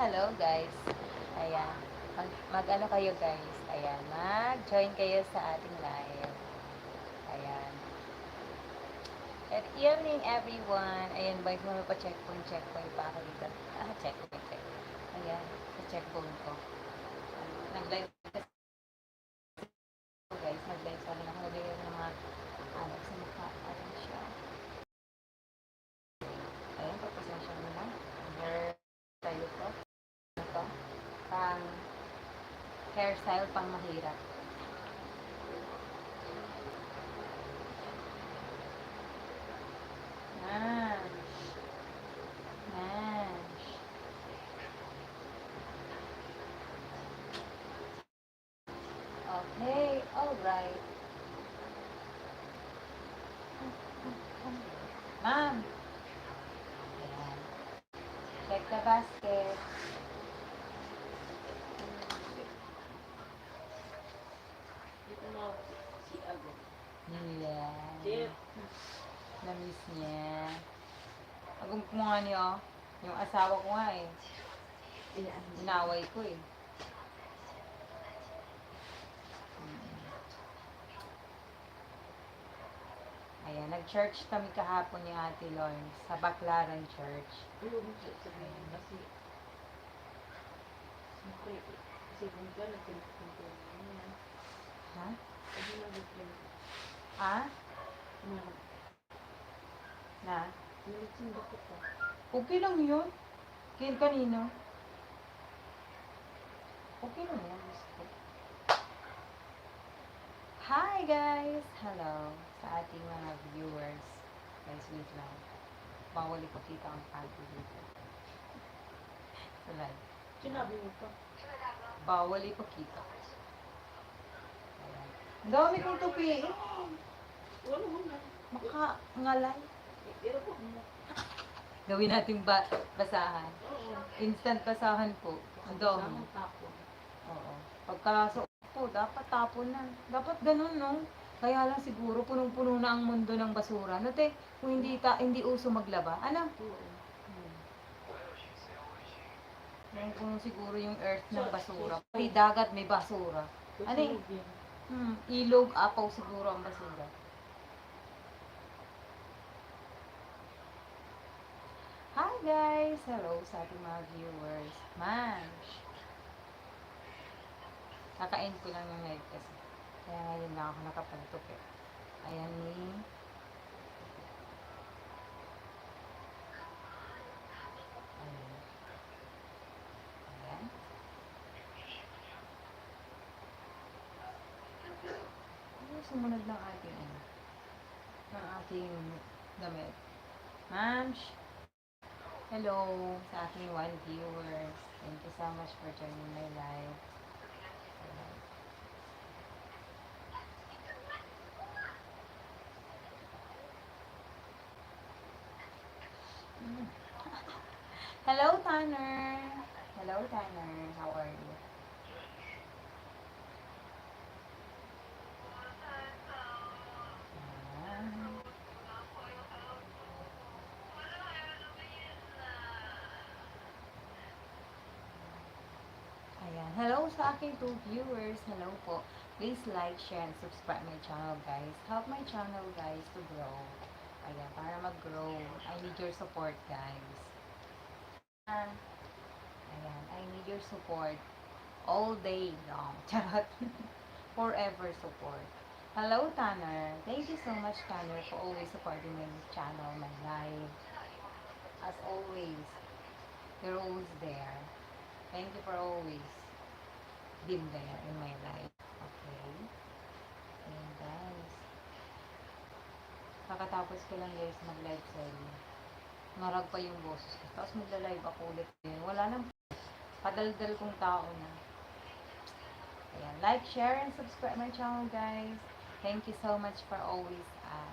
hello guys. Ayan. Mag, mag-ano kayo guys. Ayan. Mag-join kayo sa ating live. Ayan. Good evening everyone. Ayan, boys, mo pa checkpoint, checkpoint pa ako dito. Ah, checkpoint, check. Ayan, sa checkpoint ko. Nag-live kasi ako, guys. Nag-live sa akin ako. Nag-live ng mga ano sa mukha. Ayan siya. Ayan, papasensya mo na. Hair style ko. Ito. Pang hairstyle pang mahirap. Nash. Nash. Okay, alright. Ma'am. Check the basket. Dito na ako si Ago. Yan. Chip. Na-miss niya. Agong ko nga niyo, yung asawa ko nga eh. Inaway ko eh. Hmm. Ayan, nag-church kami kahapon ni Ate Lawrence sa Baclaran Church. Ayun, sabihin Na? Okay lang yun. Kaya kanino? Okay lang ko. Hi guys! Hello sa ating mga viewers. Guys, wait lang. Bawal ipakita ang panty dito. Sa live. Sinabi mo pa. Bawal ipakita. Ang dami kong tupi. Wala mo na. Maka ngalay. Pero po. Gawin natin ba basahan. Oo. Instant basahan po. Ang dami. Kasama tapon. Oo. Pagkasuot po, dapat tapon na. Dapat ganun, no? Kaya lang siguro punong-puno na ang mundo ng basura. No, te? Kung hindi, ta, hindi uso maglaba. Ano? Oo. Hmm. Punong-puno siguro yung earth ng basura. Pati dagat may basura. Ano eh? Hmm. Ilog, apaw siguro ang basura. Hi guys! Hello sa ating mga viewers. Manch! Kakain ko lang yung live kasi. Kaya ngayon lang ako nakapagtok eh. Ayan. Ano sumunod ng ating ano? Ng ating damit. Mams! Hello sa aking one viewers. Thank you so much for joining my live. Hello, Tanner. Hello, Tanner. How are you? Hello sa aking two viewers. Hello po. Please like, share, and subscribe my channel, guys. Help my channel, guys, to grow. Ayan, para mag-grow. I need your support, guys. Ah, Ayan, I need your support all day long. Charot. Forever support. Hello, Tanner. Thank you so much, Tanner, for always supporting my channel, my live. As always, you're always there. Thank you for always being there in my life. Okay? Ayan, guys. Kakatapos ko lang, guys, mag-live sa inyo. Narag pa yung boses ko. Tapos magla-live ako ulit. Wala nang padaldal kong tao na. Ayan, like, share, and subscribe my channel, guys. Thank you so much for always uh,